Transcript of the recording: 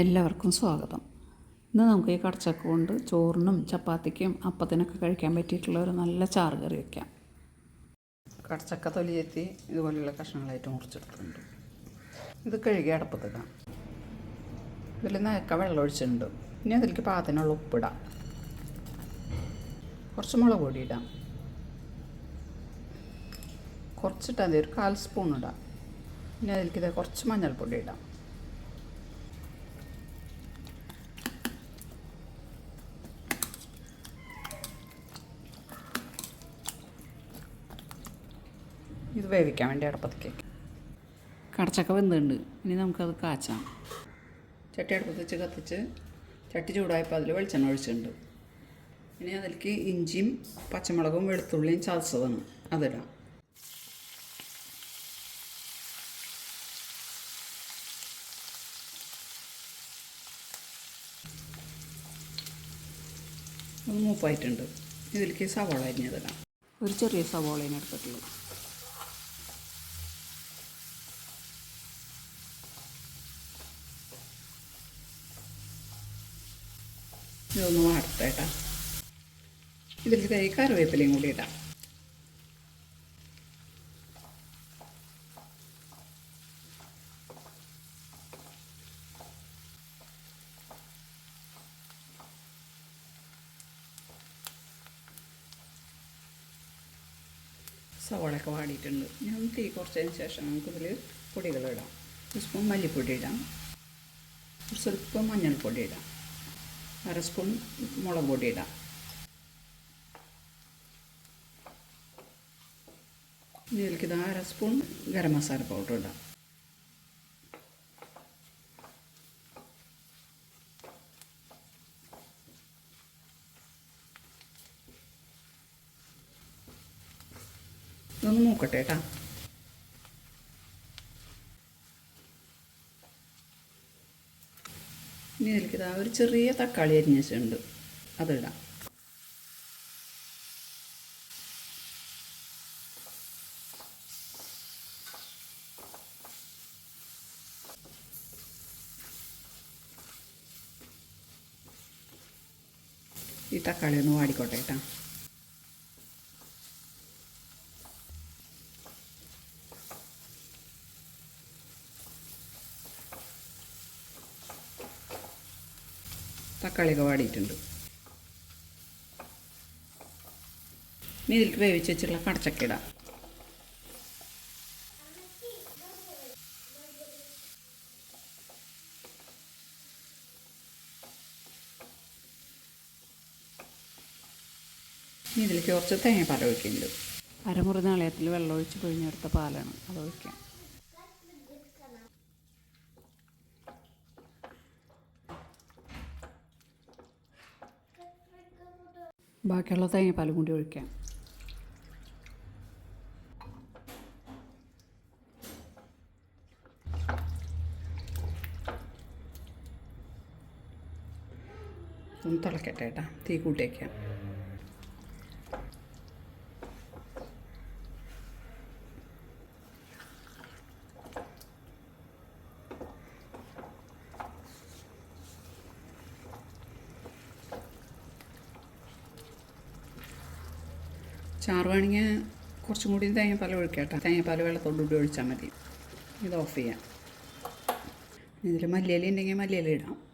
എല്ലാവർക്കും സ്വാഗതം. ഇന്ന് നമുക്ക് ഈ കടച്ചക്ക കൊണ്ട് ചോറിനും ചപ്പാത്തിക്കും അപ്പത്തിനൊക്കെ കഴിക്കാൻ പറ്റിയിട്ടുള്ള ഒരു നല്ല ചാറ് കറി വയ്ക്കാം കടച്ചക്ക തൊലിയെത്തി ഇതുപോലെയുള്ള കഷ്ണങ്ങളായിട്ട് മുറിച്ചെടുത്തിട്ടുണ്ട്. ഇത് കഴുകി അടപ്പത്തിടാം. ഇതിൽ നയക്ക വെള്ളം ഒഴിച്ചിട്ടുണ്ട്. ഇനി അതിലേക്ക് പാകത്തിനുള്ള ഉപ്പിടാം. കുറച്ച് മുളക് പൊടി ഇടാം. കുറച്ചിട്ടാൽ മതി ഒരു കാൽ സ്പൂൺ ഇടാം. ഇനി അതിലേക്ക് ഇത് കുറച്ച് മഞ്ഞൾപ്പൊടി ഇടാം. ഇത് വേവിക്കാൻ വേണ്ടി അടുപ്പത്തേക്ക് കടച്ചക്ക വെന്തുണ്ട്. ഇനി നമുക്കത് കാച്ചാം. ചട്ടി അടുപ്പത്ത് വെച്ച് കത്തിച്ച് ചട്ടി ചൂടായപ്പോൾ അതിൽ വെളിച്ചെണ്ണ ഒഴിച്ചിട്ടുണ്ട്. ഇനി അതിലേക്ക് ഇഞ്ചിയും പച്ചമുളകും വെളുത്തുള്ളിയും ചതച്ചതാണ്. അതിടാം. മൂപ്പായിട്ടുണ്ട്. ഇതിലേക്ക് സവാള അരിഞ്ഞതിടാം. ഒരു ചെറിയ സവാള എടുത്തിട്ടുള്ളൂ ഇതൊന്ന് വാർത്തേട്ടാ. ഇതിൽ കൈ കറിവേപ്പിലയും കൂടി ഇടാം. സവോളയൊക്കെ വാടിയിട്ടുണ്ട്. ഞാൻ തീ കുറച്ചതിന് ശേഷം നമുക്കിതിൽ പൊടികളിടാം ഒരു സ്പൂൺ മല്ലിപ്പൊടി ഇടാം. ഒരു സ്വല്പം മഞ്ഞൾപ്പൊടി ഇടാം. അര സ്പൂൺ മുളക് പൊടി ഇടാം. ഇതിലേക്ക് ഇത് അര സ്പൂൺ ഗരം മസാല പൗഡർ ഇടാം. ഇതൊന്ന് മൂക്കട്ടെ കേട്ടോ. ഇനി ഇതിലേക്ക് ഇതാ ഒരു ചെറിയ തക്കാളി അരിഞ്ഞ വെച്ചിട്ടുണ്ട്. അതിടാം. ഈ തക്കാളി ഒന്ന് വാടിക്കോട്ടെ കേട്ടോ. തക്കാളിയൊക്കെ വാടിയിട്ടുണ്ട്. ഇനി ഇതിലേക്ക് വേവിച്ച് വെച്ചിട്ടുള്ള കടച്ചക്ക ഇടാം. ഇനി ഇതിലേക്ക് കുറച്ച് തേങ്ങ ഒഴിക്കുന്നുണ്ട് അരമുറി നാളയത്തിൽ വെള്ളം ഒഴിച്ച് പിഴിഞ്ഞെടുത്ത പാലാണ് അത് ഒഴിക്കാം. ബാക്കിയുള്ള തേങ്ങാപ്പാലും കൂടി ഒഴിക്കാം. ഒന്ന് തിളക്കട്ടെ ഏട്ടാ തീ കൂട്ടി വയ്ക്കാം ചാറ് വേണമെങ്കിൽ കുറച്ചും കൂടി തേങ്ങാപ്പാൽ ഒഴിക്കട്ടെ തേങ്ങാപ്പാൽ വെള്ളത്തോടുകൂടി ഒഴിച്ചാൽ മതി. ഇത് ഓഫ് ചെയ്യാം. ഇതിൽ മല്ലിയില ഉണ്ടെങ്കിൽ മല്ലിയില ഇടാം.